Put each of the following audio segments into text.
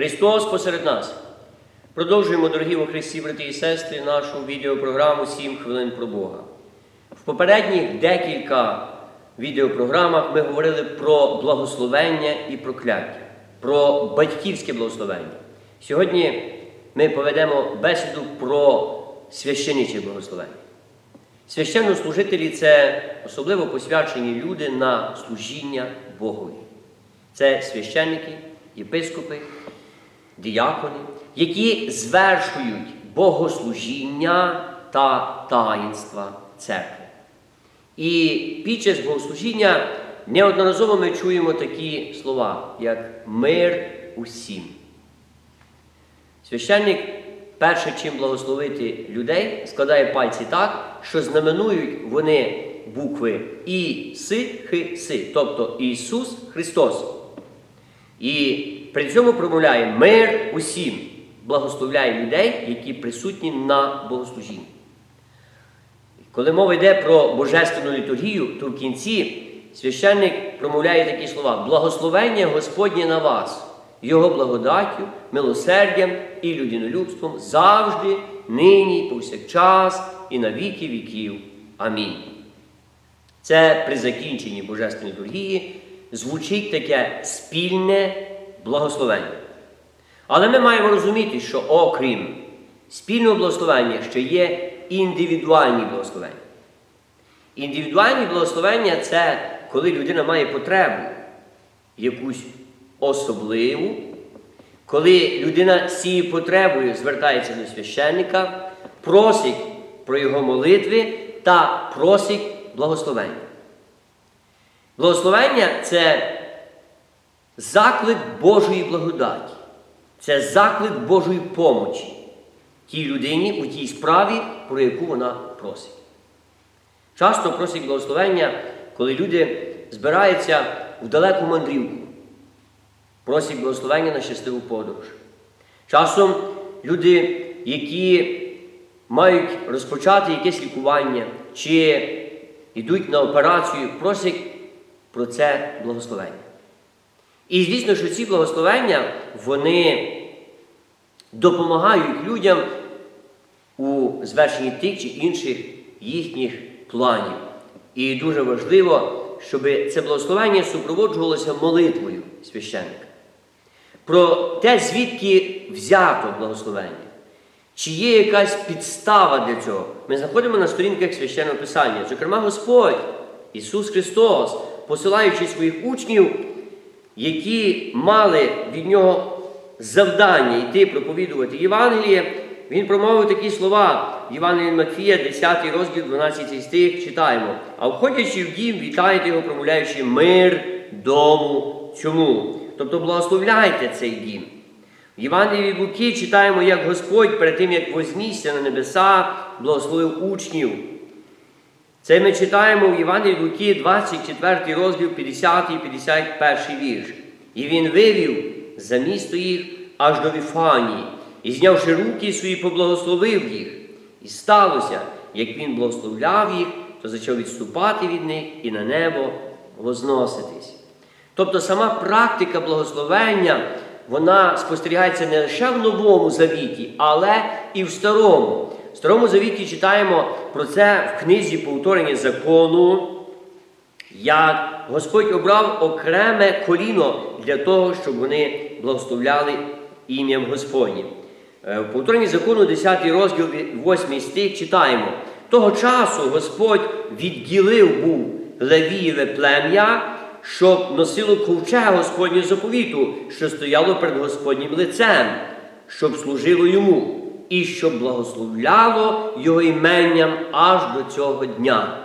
Христос посеред нас. Продовжуємо, дорогі во Христі, брати і сестри, нашу відеопрограму «7 хвилин про Бога. В попередніх декілька відеопрограмах ми говорили про благословення і прокляття, про батьківське благословення. Сьогодні ми поведемо бесіду про священиче благословення. Священнослужителі це особливо посвячені люди на служіння Богові. Це священники, єпископи, діякони, які звершують богослужіння та таїнства церкви. І під час богослужіння неодноразово ми чуємо такі слова, як мир усім. Священник, перше чим благословити людей, складає пальці так, що знаменують вони букви І, Хи, Си, тобто Ісус Христос. І при цьому промовляє мир усім, благословляє людей, які присутні на богослужінні. Коли мова йде про божественну літургію, то в кінці священник промовляє такі слова: благословення Господнє на вас, Його благодаттю, милосердям і людинолюбством завжди, нині, повсякчас і на віки віків. Амінь. Це при закінченні Божественної літургії звучить таке спільне благословення. Але ми маємо розуміти, що окрім спільного благословення ще є індивідуальні благословення. Індивідуальні благословення це коли людина має потребу якусь особливу, коли людина з цією потребою звертається до священника, просить про його молитви та просить благословення. Благословення це заклик Божої благодаті, це заклик Божої помочі тій людині у тій справі, про яку вона просить. Часто просять благословення, коли люди збираються в далеку мандрівку, просять благословення на щасливу подорож. Часом люди, які мають розпочати якесь лікування чи йдуть на операцію, просять про це благословення. І звісно, що ці благословення вони допомагають людям у звершенні тих чи інших їхніх планів. І дуже важливо, щоб це благословення супроводжувалося молитвою священника. Про те, звідки взято благословення, чи є якась підстава для цього, ми знаходимо на сторінках священного Писання. Зокрема, Господь, Ісус Христос, посилаючи своїх учнів, які мали від Нього завдання йти проповідувати Євангеліє, Він промовив такі слова Євангелії Матфія, 10 розділ, 12 стих, читаємо. А входячи в дім, вітайте його, промовляючи мир дому цьому. Тобто благословляйте цей дім. В Євангелії Луки читаємо, як Господь перед тим, як вознісся на небеса, благословив учнів. Це ми читаємо в від Луки, 24 розділ, 50 і 51 вірш. І він вивів за місто їх аж до Віфанії, і знявши руки свої, поблагословив їх. І сталося, як він благословляв їх, то почав відступати від них і на небо возноситись. Тобто сама практика благословення, вона спостерігається не лише в Новому Завіті, але і в Старому. В Старому Завіті читаємо про це в книзі повторення закону, як Господь обрав окреме коліно для того, щоб вони благословляли ім'ям Господнім. Е, В повторенні закону, 10 розділ, 8 стих читаємо. Того часу Господь відділив був Левієве плем'я, щоб носило ковчег Господнього заповіту, що стояло перед Господнім лицем, щоб служило йому, і щоб благословляло його іменням аж до цього дня.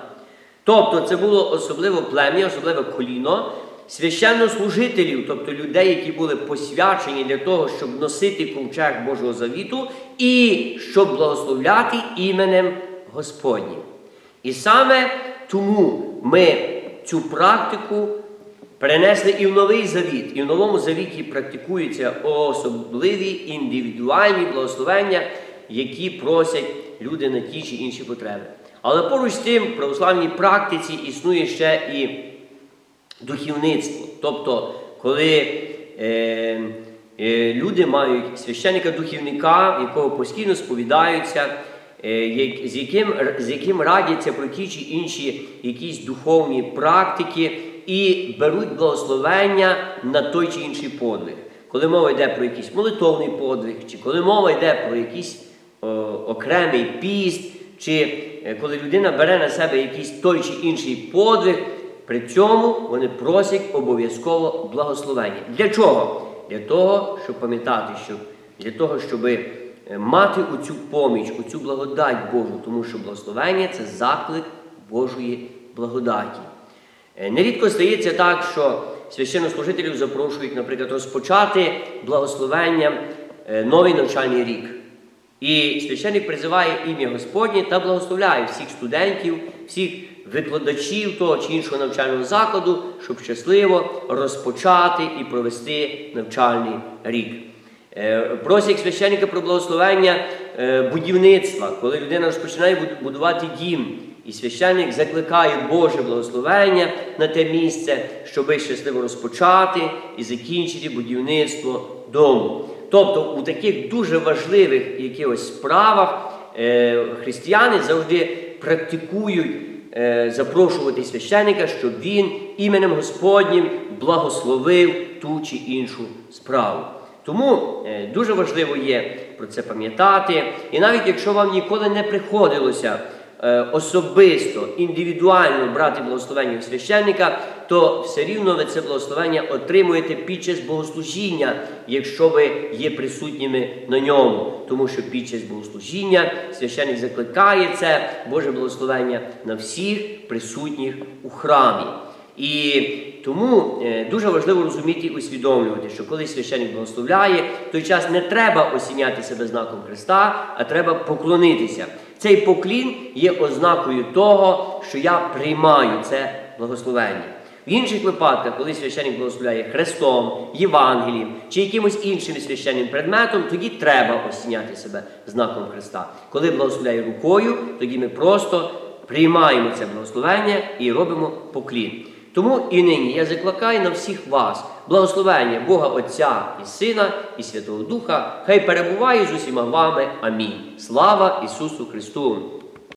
Тобто це було особливо плем'я, особливе коліно священнослужителів, тобто людей, які були посвячені для того, щоб носити ковчег Божого завіту і щоб благословляти іменем Господнім. І саме тому ми цю практику перенесли і в Новий Завіт, і в Новому Завіті практикуються особливі індивідуальні благословення, які просять люди на ті чи інші потреби. Але поруч з тим, в православній практиці існує ще і духівництво. Тобто, коли е, е, люди мають священника-духівника, якого постійно сповідаються, е, з яким, з яким радяться про ті чи інші якісь духовні практики і беруть благословення на той чи інший подвиг. Коли мова йде про якийсь молитовний подвиг, чи коли мова йде про якийсь о, окремий піст, чи е, коли людина бере на себе якийсь той чи інший подвиг, при цьому вони просять обов'язково благословення. Для чого? Для того, щоб пам'ятати, що для того, щоб е, мати оцю поміч, оцю благодать Божу, тому що благословення це заклик Божої благодаті. Е, Нерідко стається так, що священнослужителів запрошують, наприклад, розпочати благословенням е, новий навчальний рік. І священник призиває ім'я Господнє та благословляє всіх студентів, всіх викладачів того чи іншого навчального закладу, щоб щасливо розпочати і провести навчальний рік. Е, Просять священника про благословення будівництва, коли людина розпочинає будувати дім. І священник закликає Боже благословення на те місце, щоби щасливо розпочати і закінчити будівництво дому. Тобто у таких дуже важливих якихось справах е, християни завжди практикують е, запрошувати священника, щоб він іменем Господнім благословив ту чи іншу справу. Тому е, дуже важливо є про це пам'ятати. І навіть якщо вам ніколи не приходилося особисто, індивідуально брати благословення священника, то все рівно ви це благословення отримуєте під час богослужіння, якщо ви є присутніми на ньому. Тому що під час богослужіння священник закликає це Боже благословення на всіх присутніх у храмі. І тому е, дуже важливо розуміти і усвідомлювати, що коли священник благословляє, в той час не треба осіняти себе знаком Христа, а треба поклонитися. Цей поклін є ознакою того, що я приймаю це благословення. В інших випадках, коли священник благословляє Христом, Євангелієм чи якимось іншим священним предметом, тоді треба осіняти себе знаком Христа. Коли благословляє рукою, тоді ми просто приймаємо це благословення і робимо поклін. Тому і нині я закликаю на всіх вас благословення Бога Отця і Сина і Святого Духа, хай перебуває з усіма вами. Амінь. Слава Ісусу Христу!